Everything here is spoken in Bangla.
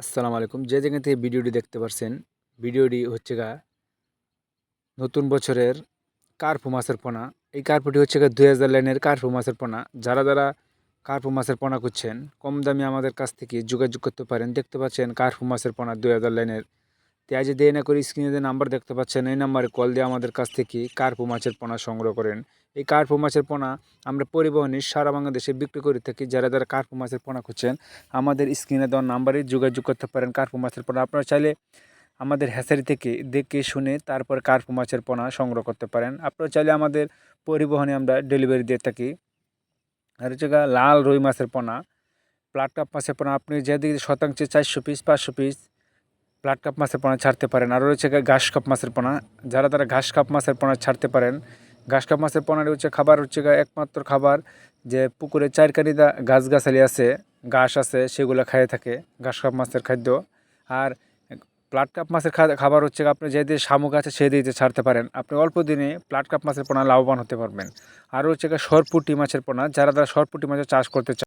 আসসালামু আলাইকুম। যে যেখান থেকে ভিডিওটি দেখতে পারছেন, ভিডিওটি হচ্ছে গা নতুন বছরের কার্পু মাছের পোনা। এই কার্পুটি হচ্ছে গা দুই হাজার লাইনের কার্পু মাছের পোনা। যারা যারা কার্পু মাছের পোনা করছেন কম দামি আমাদের কাছ থেকে যোগাযোগ করতে পারেন। দেখতে পাচ্ছেন কার্পু মাছের পোনা দুই হাজার লাইনের পেঁয়াজ দিয়ে না করে স্ক্রিনে যে নাম্বার দেখতে পাচ্ছেন, এই নাম্বারে কল দিয়ে আমাদের কাছ থেকে কার্পু মাছের পোনা সংগ্রহ করেন। এই কার্পু মাছের পোনা আমরা পরিবহনে সারা বাংলাদেশে বিক্রি করে থাকি। যারা যারা কার্পু মাছের পোনা খুঁজছেন, আমাদের স্ক্রিনে দেওয়া নাম্বারে যোগাযোগ করতে পারেন কার্পু মাছের পোনা। আপনারা চাইলে আমাদের হ্যাসারি থেকে দেখে শুনে তারপর কার্পু মাছের পোনা সংগ্রহ করতে পারেন। আপনারা চাইলে আমাদের পরিবহনে আমরা ডেলিভারি দিয়ে থাকি। আর হচ্ছে লাল রুই মাছের পোনা প্লাট কাপ মাছের পোনা। আপনি যেদিকে শতাংশে চারশো পিস পাঁচশো পিস প্লাট কাপ মাছের পোনা ছাড়তে পারেন। আর রয়েছে ঘাস কাপ মাছের পোনা। যারা তারা ঘাস কাপ মাছের পোনা ছাড়তে পারেন। ঘাস কাপ মাছের পোনার হচ্ছে খাবার হচ্ছে একমাত্র খাবার যে পুকুরে চারকানিদা গাছগাছালি আছে, ঘাস আছে, সেগুলো খাইয়ে থাকে ঘাস কাপ মাছের খাদ্য। আর প্লাট কাপ মাছের খাবার হচ্ছে আপনি যে দিয়ে শামুক আছে সেই দিয়ে ছাড়তে পারেন। আপনি অল্প দিনে প্লাট কাপ মাছের পোনা লাভবান হতে পারবেন। আর হচ্ছে সরপুটি মাছের পোনা। যারা তারা সরপুটি মাছের চাষ করতে চান